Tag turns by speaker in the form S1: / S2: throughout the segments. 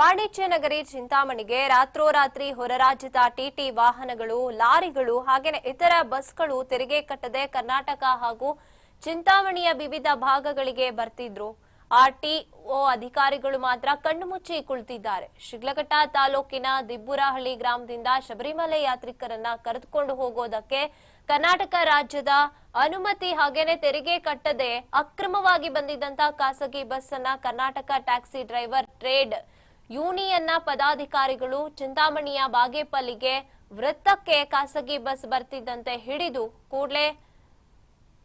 S1: ವಾಣಿಜ್ಯ ನಗರಿ ಚಿಂತಾಮಣಿಗೆ ರಾತ್ರೋರಾತ್ರಿ ಹೊರರಾಜ್ಯದ ಟಿಟಿ ವಾಹನಗಳು, ಲಾರಿಗಳು ಹಾಗೆಯೇ ಇತರ ಬಸ್ಗಳು ತೆರಿಗೆ ಕಟ್ಟದೆ ಕರ್ನಾಟಕ ಹಾಗೂ ಚಿಂತಾಮಣಿಯ ವಿವಿಧ ಭಾಗಗಳಿಗೆ ಬರ್ತಿದ್ರು. ಆರ್ಟಿಒ ಅಧಿಕಾರಿಗಳು ಮಾತ್ರ ಕಣ್ಣು ಮುಚ್ಚಿ ಕುಳಿತಿದ್ದಾರೆ. ಶಿಗ್ಲಘಟ್ಟ ತಾಲೂಕಿನ ದಿಬ್ಬುರಹಳ್ಳಿ ಗ್ರಾಮದಿಂದ ಶಬರಿಮಲೆ ಯಾತ್ರಿಕರನ್ನ ಕರೆದುಕೊಂಡು ಹೋಗೋದಕ್ಕೆ ಕರ್ನಾಟಕ ರಾಜ್ಯದ ಅನುಮತಿ ಹಾಗೇನೆ ತೆರಿಗೆ ಕಟ್ಟದೆ ಅಕ್ರಮವಾಗಿ ಬಂದಿದ್ದಂತ ಖಾಸಗಿ ಬಸ್ ಅನ್ನ ಕರ್ನಾಟಕ ಟ್ಯಾಕ್ಸಿ ಡ್ರೈವರ್ ಟ್ರೇಡ್ ಯೂನಿಯನ್ನ ಪದಾಧಿಕಾರಿಗಳು ಚಿಂತಾಮಣಿಯ ಬಾಗೇಪಲ್ಲಿಗೆ ವೃತ್ತಕ್ಕೆ ಖಾಸಗಿ ಬಸ್ ಬರ್ತಿದ್ದಂತೆ ಹಿಡಿದು ಕೂಡಲೇ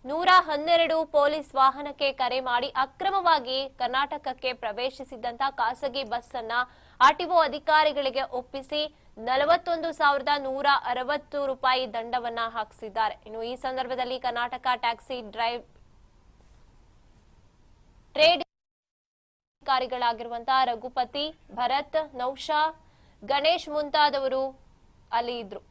S1: ನೂರ ಹನ್ನೆರಡು ಪೊಲೀಸ್ ವಾಹನಕ್ಕೆ ಕರೆ ಮಾಡಿ ಅಕ್ರಮವಾಗಿ ಕರ್ನಾಟಕಕ್ಕೆ ಪ್ರವೇಶಿಸಿದಂತ ಖಾಸಗಿ ಬಸ್ ಅನ್ನ ಆರ್ಟಿಒ ಅಧಿಕಾರಿಗಳಿಗೆ ಒಪ್ಪಿಸಿ ನಲವತ್ತೊಂದು ಸಾವಿರದ ನೂರ ಅರವತ್ತು ರೂಪಾಯಿ ದಂಡವನ್ನ ಹಾಕಿಸಿದ್ದಾರೆ. ಇನ್ನು ಈ ಸಂದರ್ಭದಲ್ಲಿ ಕರ್ನಾಟಕ ಟ್ಯಾಕ್ಸಿ ಡ್ರೈವ್ ಟ್ರೇಡ್ ಅಧಿಕಾರಿಗಳಾಗಿರುವಂತಹ ರಘುಪತಿ, ಭರತ್, ನೌಶಾ, ಗಣೇಶ್ ಮುಂತಾದವರು ಅಲ್ಲಿ ಇದ್ರು.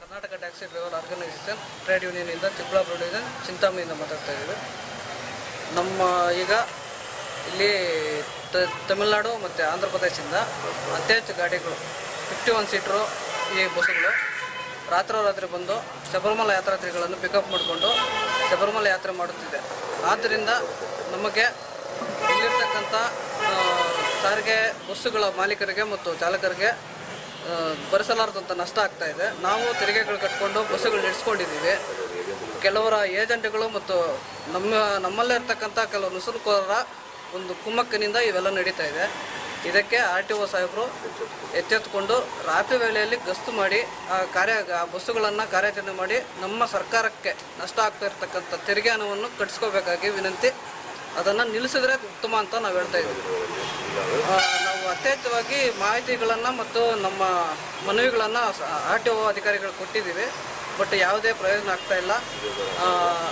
S2: Karnataka taxi driver organisation, trade ಯೂನಿಯನಿಂದ Chikkaballapura division ಚಿಂತಾಮಣಿಯಿಂದ ಮಾತಾಡ್ತಾ ಇದ್ದೀವಿ. ನಮ್ಮ ಈಗ ಇಲ್ಲಿ ತಮಿಳುನಾಡು ಮತ್ತು ಆಂಧ್ರ ಪ್ರದೇಶದಿಂದ ಅತಿ ಹೆಚ್ಚು ಗಾಡಿಗಳು ಫಿಫ್ಟಿ ಒನ್ ಸೀಟ್ರು ಈ ಬಸ್ಸುಗಳು ರಾತ್ರೋರಾತ್ರಿ ಬಂದು ಶಬರಿಮಲ ಯಾತ್ರಾರ್ಥಿಗಳನ್ನು ಪಿಕಪ್ ಮಾಡಿಕೊಂಡು ಶಬರಿಮಲ ಯಾತ್ರೆ ಮಾಡುತ್ತಿದೆ. ಆದ್ದರಿಂದ ನಮಗೆ ಇಲ್ಲಿರ್ತಕ್ಕಂಥ ಸಾರಿಗೆ ಬಸ್ಸುಗಳ ಮಾಲೀಕರಿಗೆ ಮತ್ತು ಚಾಲಕರಿಗೆ ಭರಿಸಲಾರದಂಥ ನಷ್ಟ ಆಗ್ತಾ ಇದೆ. ನಾವು ತೆರಿಗೆಗಳು ಕಟ್ಕೊಂಡು ಬಸ್ಸುಗಳು ನಡೆಸ್ಕೊಂಡಿದ್ದೀವಿ ಕೆಲವರ ಏಜೆಂಟ್ಗಳು ಮತ್ತು ನಮ್ಮ, ನಮ್ಮಲ್ಲೇ ಇರ್ತಕ್ಕಂಥ ಕೆಲವು ನುಸುಳುಕೋರರ ಒಂದು ಕುಮ್ಮಕ್ಕಿನಿಂದ ಇವೆಲ್ಲ ನಡೀತಾ ಇದೆ. ಇದಕ್ಕೆ ಆರ್ ಟಿ ಒ ಸಾಹೇಬರು ಎಚ್ಚೆತ್ತುಕೊಂಡು ರಾತ್ರಿ ವೇಳೆಯಲ್ಲಿ ಗಸ್ತು ಮಾಡಿ, ಆ ಕಾರ್ಯ, ಆ ಬಸ್ಸುಗಳನ್ನು ಕಾರ್ಯಾಚರಣೆ ಮಾಡಿ ನಮ್ಮ ಸರ್ಕಾರಕ್ಕೆ ನಷ್ಟ ಆಗ್ತಾ ಇರ್ತಕ್ಕಂಥ ತೆರಿಗೆ ಹಣವನ್ನು ಕಟ್ಟಿಸ್ಕೋಬೇಕಾಗಿ ವಿನಂತಿ ಅದನ್ನು ನಿಲ್ಲಿಸಿದ್ರೆ ಉತ್ತಮ ಅಂತ ನಾವು ಹೇಳ್ತಾ ಇದ್ದೀವಿ. ನಾವು ಯಥೇಚ್ಛವಾಗಿ ಮಾಹಿತಿಗಳನ್ನು ಮತ್ತು ನಮ್ಮ ಮನವಿಗಳನ್ನು ಆರ್ ಟಿ ಒ ಅಧಿಕಾರಿಗಳು ಕೊಟ್ಟಿದ್ದೀವಿ. ಬಟ್ ಯಾವುದೇ ಪ್ರಯೋಜನ ಆಗ್ತಾ ಇಲ್ಲ.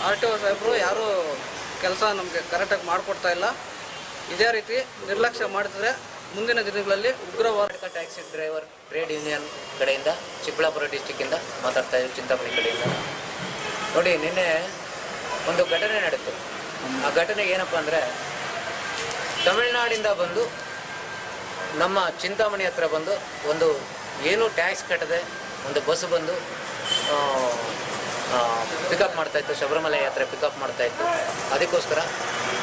S2: ಆರ್ ಟಿ ಒ ಸಾಹೇಬರು ಯಾರೂ ಕೆಲಸ ನಮಗೆ ಕರೆಕ್ಟಾಗಿ ಮಾಡಿಕೊಡ್ತಾ ಇಲ್ಲ. ಇದೇ ರೀತಿ ನಿರ್ಲಕ್ಷ್ಯ ಮಾಡಿದ್ರೆ ಮುಂದಿನ ದಿನಗಳಲ್ಲಿ ಉಗ್ರವಾದ
S3: ಟ್ಯಾಕ್ಸಿ ಡ್ರೈವರ್ ಟ್ರೇಡ್ ಯೂನಿಯನ್ ಕಡೆಯಿಂದ ಚಿಕ್ಕಬಳ್ಳಾಪುರ ಡಿಸ್ಟಿಕ್ಕಿಂದ ಮಾತಾಡ್ತಾ ಇದ್ದೀವಿ ಚಿಂತಾಮಣಿ ಕಡೆಯಿಂದ. ನೋಡಿ, ನಿನ್ನೆ ಒಂದು ಘಟನೆ ನಡೆಯಿತು ಆ ಘಟನೆ ಏನಪ್ಪ ಅಂದರೆ ತಮಿಳ್ನಾಡಿಂದ ಬಂದು ನಮ್ಮ ಚಿಂತಾಮಣಿ ಹತ್ರ ಬಂದು ಒಂದು ಏನು ಟ್ಯಾಕ್ಸ್ ಕಟ್ಟದೆ, ಒಂದು ಬಸ್ ಬಂದು ಪಿಕಪ್ ಮಾಡ್ತಾಯಿತ್ತು ಶಬರಿಮಲೆ ಯಾತ್ರೆ ಪಿಕಪ್ ಮಾಡ್ತಾಯಿತ್ತು ಅದಕ್ಕೋಸ್ಕರ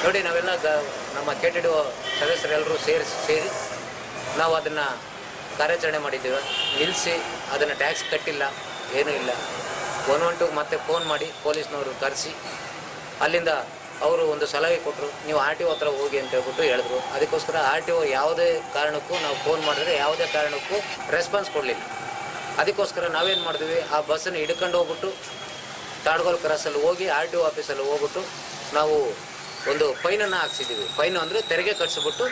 S3: ನೋಡಿ ನಾವೆಲ್ಲ ಗ, ನಮ್ಮ ಕೆ ಟಿ ಡಿ ಸದಸ್ಯರೆಲ್ಲರೂ ಸೇರಿ ಸೇರಿ ನಾವು ಅದನ್ನು ಕಾರ್ಯಾಚರಣೆ ಮಾಡಿದ್ದೀವಿ. ನಿಲ್ಲಿಸಿ, ಅದನ್ನು ಟ್ಯಾಕ್ಸ್ ಕಟ್ಟಿಲ್ಲ, ಏನೂ ಇಲ್ಲ. ಒನ್ ಒನ್ ಟು ಮತ್ತೆ ಫೋನ್ ಮಾಡಿ, ಪೊಲೀಸ್ನವರು ಕರೆಸಿ, ಅಲ್ಲಿಂದ ಅವರು ಒಂದು ಸಲಹೆ ಕೊಟ್ಟರು ನೀವು ಆರ್ ಟಿ ಒ ಹತ್ರ ಹೋಗಿ ಅಂತ ಹೇಳ್ಬಿಟ್ಟು ಹೇಳಿದ್ರು. ಅದಕ್ಕೋಸ್ಕರ ಆರ್ ಟಿ ಒ ಯಾವುದೇ ಕಾರಣಕ್ಕೂ ನಾವು ಫೋನ್ ಮಾಡಿದ್ರೆ ಯಾವುದೇ ಕಾರಣಕ್ಕೂ ರೆಸ್ಪಾನ್ಸ್ ಕೊಡಲಿಲ್ಲ. ಅದಕ್ಕೋಸ್ಕರ ನಾವೇನು ಮಾಡಿದ್ವಿ, ಆ ಬಸ್ಸನ್ನು ಹಿಡ್ಕೊಂಡು ಹೋಗ್ಬಿಟ್ಟು ತಾಡ್ಗೋಲ್ ಕ್ರಾಸಲ್ಲಿ ಹೋಗಿ ಆರ್ ಟಿ ಒ ಆಫೀಸಲ್ಲಿ ಹೋಗ್ಬಿಟ್ಟು ನಾವು ಒಂದು ಫೈನನ್ನು ಹಾಕ್ಸಿದ್ದೀವಿ. ಫೈನ್ ಅಂದರೆ ತೆರಿಗೆ ಕಟ್ಸಿಬಿಟ್ಟು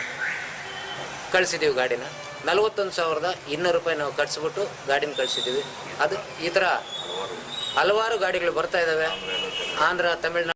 S3: ಕಳಿಸಿದ್ದೀವಿ ಗಾಡಿನ. ನಲವತ್ತೊಂದು ಸಾವಿರದ ಇನ್ನೂರು ರೂಪಾಯಿ ನಾವು ಕಟ್ಸಿಬಿಟ್ಟು ಗಾಡಿನ ಕಳಿಸಿದ್ದೀವಿ. ಅದು ಈ ಥರ ಹಲವಾರು ಗಾಡಿಗಳು ಬರ್ತಾ ಇದ್ದಾವೆ. ಆಂಧ್ರ, ತಮಿಳ್ನಾಡು